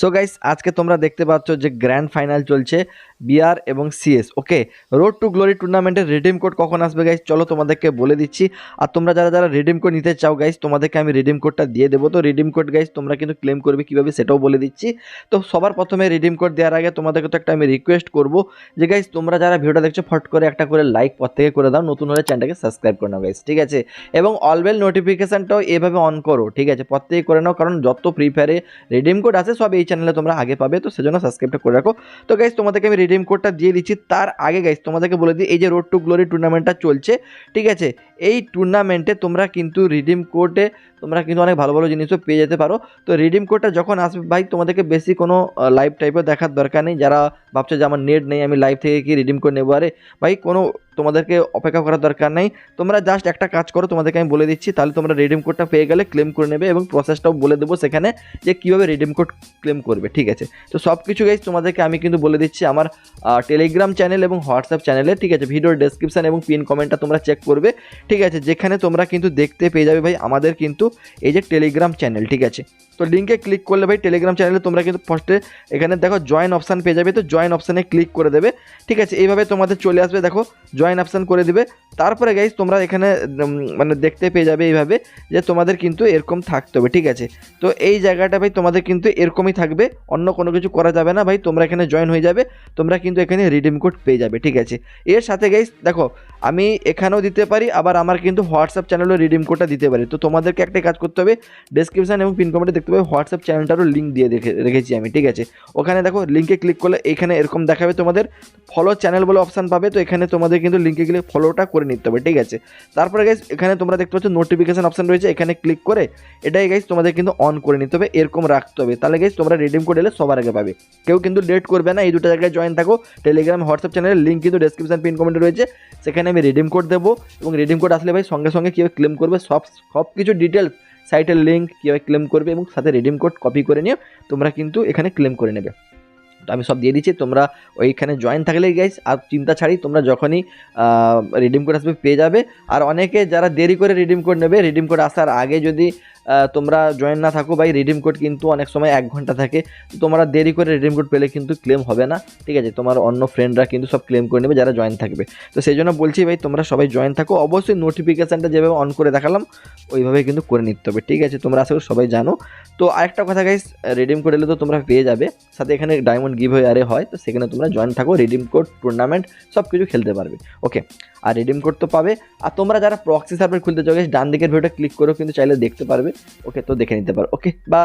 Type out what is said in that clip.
So guys আজকে তোমরা দেখতে পাচ্ছ যে গ্র্যান্ড ফাইনাল চলছে বিআর এবং CS okay road to glory টুর্নামেন্টের রিডিম কোড কখন আসবে গাইস চলো তোমাদেরকে বলে দিচ্ছি। আর তোমরা যারা যারা রিডিম কোড নিতে চাও গাইস তোমাদেরকে আমি রিডিম কোডটা দিয়ে দেবো। তো রিডিম কোড গাইস তোমরা কিন্তু ক্লেম করবে কীভাবে সেটাও বলে দিচ্ছি। তো সবার প্রথমে রিডিম কোড দেওয়ার আগে তোমাদেরকে তো একটা আমি রিকোয়েস্ট করব যে গাইস তোমরা যারা ভিডিওটা দেখছ, ফট করে একটা করে লাইক প্রত্যেকে করে দাও। নতুন হলে চ্যানেলটাকে সাবস্ক্রাইব করে নাও গাইস ঠিক আছে? এবং অলওয়েল নোটিফিকেশানটাও এভাবে অন করো, ঠিক আছে? প্রত্যেকে করে নাও, কারণ যত ফ্রি ফায়ারে রিডিম কোড আছে, সব এই চ্যানেলে তোমরা আগে পাবে, তো সেজন্য সাবস্ক্রাইবটা করে রাখো। তো গাইজ তোমাদেরকে আমি রিডিম কোডটা দিয়ে দিচ্ছি। তার আগে গাইজ তোমাদেরকে বলে দিই, এই যে রোড টু গ্লোরি টুর্নামেন্টটা চলছে, ঠিক আছে? এই টুর্নামেন্টে তোমরা কিন্তু রিডিম কোডে তোমরা কিন্তু অনেক ভালো ভালো জিনিসও পেয়ে যেতে পারো। তো রিডিম কোডটা যখন আসবে, ভাই, তোমাদেরকে বেশি কোনো লাইভ টাইপের দেখার দরকার নেই। যারা ভাবছে যে আমার নেট নেই, আমি লাইভ থেকে কি রিডিম কোড নেব? আরে, ভাই, কোনো তোমাদেরকে অপেক্ষা করার দরকার নেই। তোমরা জাস্ট একটা কাজ করো, তোমাদেরকে আমি বলে দিচ্ছি, তাহলে তোমরা রিডিম কোডটা পেয়ে গেলে ক্লেম করে নেবে এবং প্রসেসটাও বলে দেবো সেখানে যে কীভাবে রিডিম কোড ক্লেম করবে, ঠিক আছে? তো সব কিছু গাইজ তোমাদেরকে আমি কিন্তু বলে দিচ্ছি আমার টেলিগ্রাম চ্যানেল এবং হোয়াটসঅ্যাপ চ্যানেলে ঠিক আছে? ভিডিওর ডেসক্রিপশান এবং পিন কমেন্টটা তোমরা চেক করবে। ঠিক আছে, যেখানে তোমরা কিন্তু দেখতে পেয়ে যাবে ভাই আমাদের কিন্তু এই যে টেলিগ্রাম চ্যানেল ঠিক আছে? তো লিঙ্কে ক্লিক করলে ভাই টেলিগ্রাম চ্যানেলে তোমরা কিন্তু ফার্স্টে এখানে দেখো জয়েন অপশান পেয়ে যাবে, তো জয়েন অপশানে ক্লিক করে দেবে, ঠিক আছে? এইভাবে তোমাদের চলে আসবে, দেখো জয়েন অপশান করে দিবে। তারপরে গাইজ তোমরা এখানে মানে দেখতে পেয়ে যাবে এইভাবে যে তোমাদের কিন্তু এরকম থাকতে হবে, ঠিক আছে? তো এই জায়গাটা ভাই তোমাদের কিন্তু এরকমই থাকবে, অন্য কোনো কিছু করা যাবে না ভাই, তোমরা এখানে জয়েন হয়ে যাবে, তোমরা কিন্তু এখানে রিডিম কোড পেয়ে যাবে, ঠিক আছে? এর সাথে গাইজ দেখো, আমি এখানেও দিতে পারি, আবার আমার কিন্তু হোয়াটসঅ্যাপ চ্যানেলেও রিডিম কোডটা দিতে পারে। তো তোমাদেরকে একটাই কাজ করতে হবে ডেসক্রিপশন এবং পিন কমেন্টে দেখতে পাবে হোয়াটসঅ্যাপ চ্যানেলটারও লিঙ্ক দিয়ে রেখে, রেখেছি আমি, ঠিক আছে? ওখানে দেখো লিঙ্কে ক্লিক করলে এখানে এরকম দেখাবে তোমাদের ফলো চ্যানেল বলে অপশান পাবে, তো এখানে তোমাদের কিন্তু লিঙ্কে গেলে ফলোটা করে নিতে হবে, ঠিক আছে? তারপরে গাইজ এখানে তোমরা দেখতে পাচ্ছ নোটিফিকেশন অপশান রয়েছে, এখানে ক্লিক করে এটাই গাইজ তোমাদের কিন্তু অন করে নিতে হবে, এরকম রাখতে হবে। তাহলে গাইজ তোমরা রিডিম কোড এলে সবার আগে পাবে। কেউ কিন্তু লেট করবে না, এই দুটো জায়গায় জয়েন থাকো টেলিগ্রাম হোয়াটসঅ্যাপ চ্যানেলের লিঙ্ক কিন্তু ডেসক্রিপশন পিন কমেন্টে রয়েছে, সেখানে আমি রিডিম কোড দেবো এবং রিডিম কোড আসলে ভাই সঙ্গে সঙ্গে কীভাবে ক্লেম করবে, সব সব কিছু ডিটেলস সাইটের লিঙ্ক কীভাবে ক্লেম করবে এবং সাথে রিডিম কোড কপি করে নিয়ে তোমরা কিন্তু এখানে ক্লেম করে নেবে। তো আমি সব দিয়ে দিচ্ছি, তোমরা ওইখানে জয়েন থাকলে গাইস আর চিন্তা ছাড়ি তোমরা যখনই রিডিম কোড আসবে পেয়ে যাবে। আর অনেকে যারা দেরি করে রিডিম কোড নেবে রিডিম কোড আসার আগে যদি তোমরা জয়েন না থাকো ভাই রিডিম কোড কিন্তু অনেক সময় এক ঘণ্টা থাকে। তো তোমরা দেরি করে রিডিম কোড পেলে কিন্তু ক্লেম হবে না। ঠিক আছে, তোমার অন্য ফ্রেন্ডরা কিন্তু সব ক্লেম করে নেবে, যারা জয়েন থাকবে। তো সেই জন্য বলছি ভাই, তোমরা সবাই জয়েন থাকো। অবশ্যই নোটিফিকেশানটা যেভাবে অন করে দেখালাম, ওইভাবে কিন্তু করে নিতে হবে। ঠিক আছে, তোমরা আশা করি সবাই জানো। তো আরেকটা কথা গাইস রিডিম কোড এলে তো তোমরা পেয়ে যাবে। সাথে এখানে ডায়মন্ড গিভ হয়ে আরে হয়, তো সেখানে তোমরা জয়েন থাকো রিডিম কোড টুর্নামেন্ট সব কিছু খেলতে পারবে। ওকে আর রিডিম কোড তো পাবে। আর তোমরা যারা প্রক্সি সার্ভার খুলতে চাও ডান দিকের ভিডিওটা ক্লিক করেও কিন্তু চাইলে দেখতে পারবে। ওকে তো দেখে নিতে পারো। Okay bye